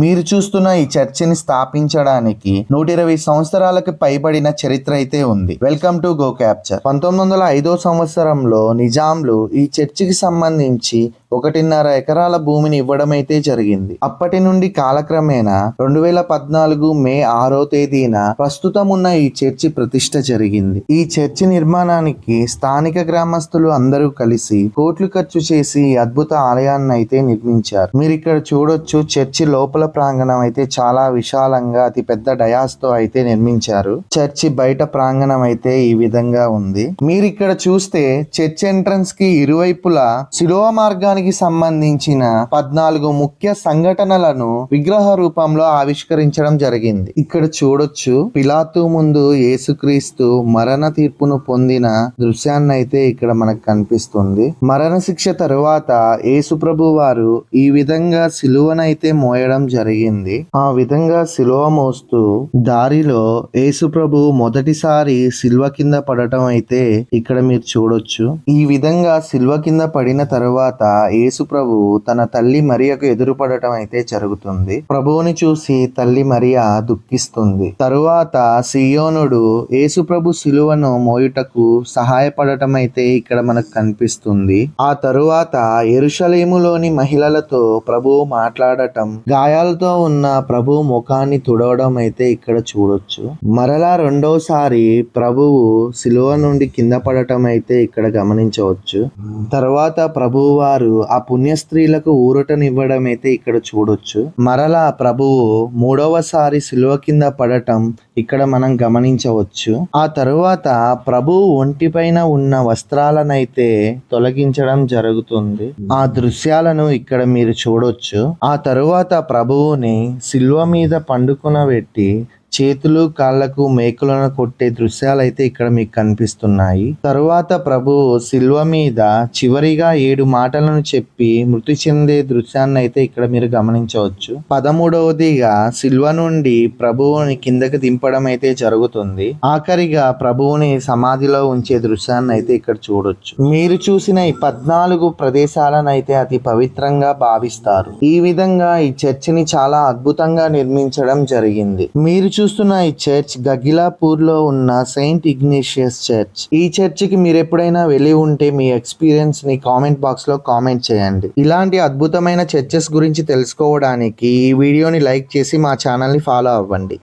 మీరు చూస్తున్న ఈ చర్చిని స్థాపించడానికి నూట ఇరవై సంవత్సరాలకు పైబడిన చరిత్ర అయితే ఉంది. వెల్కమ్ టు గో క్యాప్చర్ పంతొమ్మిది వందల ఐదో సంవత్సరంలో నిజాంలు ఈ చర్చికి సంబంధించి ఒకటిన్నర ఎకరాల భూమిని ఇవ్వడం అయితే జరిగింది. అప్పటి నుండి కాలక్రమేణా రెండు వేల పద్నాలుగు మే ఆరో తేదీన ప్రస్తుతం ఉన్న ఈ చర్చి ప్రతిష్ట జరిగింది. ఈ చర్చి నిర్మాణానికి స్థానిక గ్రామస్తులు అందరూ కలిసి కోట్లు ఖర్చు చేసి అద్భుత ఆలయాన్ని అయితే నిర్మించారు. మీరు ఇక్కడ చూడొచ్చు చర్చి లోపల ప్రాంగణం అయితే చాలా విశాలంగా అతి పెద్ద డయాస్తో అయితే నిర్మించారు. చర్చి బయట ప్రాంగణం అయితే ఈ విధంగా ఉంది. మీరు ఇక్కడ చూస్తే చర్చ్ ఎంట్రన్స్కి ఇరువైపులా శిలువ మార్గానికి సంబంధించిన పద్నాలుగు ముఖ్య సంఘటనలను విగ్రహ రూపంలో ఆవిష్కరించడం జరిగింది. ఇక్కడ చూడొచ్చు పిలాతు ముందు యేసుక్రీస్తు మరణ తీర్పును పొందిన దృశ్యాన్ని అయితే ఇక్కడ మనకు కనిపిస్తుంది. మరణ శిక్ష తరువాత యేసు ప్రభు వారు ఈ విధంగా సిలువనైతే మోయడం జరిగింది. ఆ విధంగా శిలువ మోస్తూ దారిలో యేసుప్రభు మొదటిసారి శిల్వ కింద పడటం అయితే ఇక్కడ మీరు చూడొచ్చు. ఈ విధంగా సిల్వ కింద పడిన తరువాత యేసుప్రభు తన తల్లి మరియకు ఎదురుపడటం అయితే జరుగుతుంది. ప్రభువుని చూసి తల్లి మరియా దుఃఖిస్తుంది. తరువాత సియోనుడు యేసుప్రభు శిలువను మోయుటకు సహాయపడటం అయితే ఇక్కడ మనకు కనిపిస్తుంది. ఆ తరువాత ఎరుషలేములోని మహిళలతో ప్రభువు మాట్లాడటం గాయాలతో ఉన్న ప్రభు ముఖాన్ని తుడవడం అయితే ఇక్కడ చూడొచ్చు. మరలా రెండోసారి ప్రభువు సిలువ నుండి కింద పడటం అయితే ఇక్కడ గమనించవచ్చు. తర్వాత ప్రభువు వారు ఆ పుణ్య స్త్రీలకు ఊరటనివ్వడం అయితే ఇక్కడ చూడొచ్చు. మరలా ప్రభువు మూడవసారి సిలువ కింద పడటం ఇక్కడ మనం గమనించవచ్చు. ఆ తరువాత ప్రభువు ఒంటిపైన ఉన్న వస్త్రాలనైతే తొలగించడం జరుగుతుంది. ఆ దృశ్యాలను ఇక్కడ మీరు చూడొచ్చు. ఆ తరువాత ప్రభువుని సిల్వ మీద పండుకునబెట్టి చేతులు కాళ్ళకు మేకులను కొట్టే దృశ్యాలు అయితే ఇక్కడ మీకు కనిపిస్తున్నాయి. తరువాత ప్రభు శిల్వ మీద చివరిగా ఏడు మాటలను చెప్పి మృతి చెందే దృశ్యాన్ని అయితే ఇక్కడ మీరు గమనించవచ్చు. పదమూడవదిగా సిల్వ నుండి ప్రభువుని కిందకి దింపడం అయితే జరుగుతుంది. ఆఖరిగా ప్రభువుని సమాధిలో ఉంచే దృశ్యాన్ని అయితే ఇక్కడ చూడొచ్చు. మీరు చూసిన ఈ పద్నాలుగు ప్రదేశాలను అయితే అతి పవిత్రంగా భావిస్తారు. ఈ విధంగా ఈ చర్చిని చాలా అద్భుతంగా నిర్మించడం జరిగింది. మీరు చూస్తున్న ఈ చర్చ్ గగిలాపూర్లో ఉన్న సెయింట్ ఇగ్నేషియస్ చర్చ్. ఈ చర్చికి మీరు ఎప్పుడైనా వెళ్ళి ఉంటే మీ ఎక్స్పీరియన్స్ని కామెంట్ బాక్స్లో కామెంట్ చేయండి. ఇలాంటి అద్భుతమైన చర్చెస్ గురించి తెలుసుకోవడానికి ఈ వీడియోని లైక్ చేసి మా ఛానల్ని ఫాలో అవ్వండి.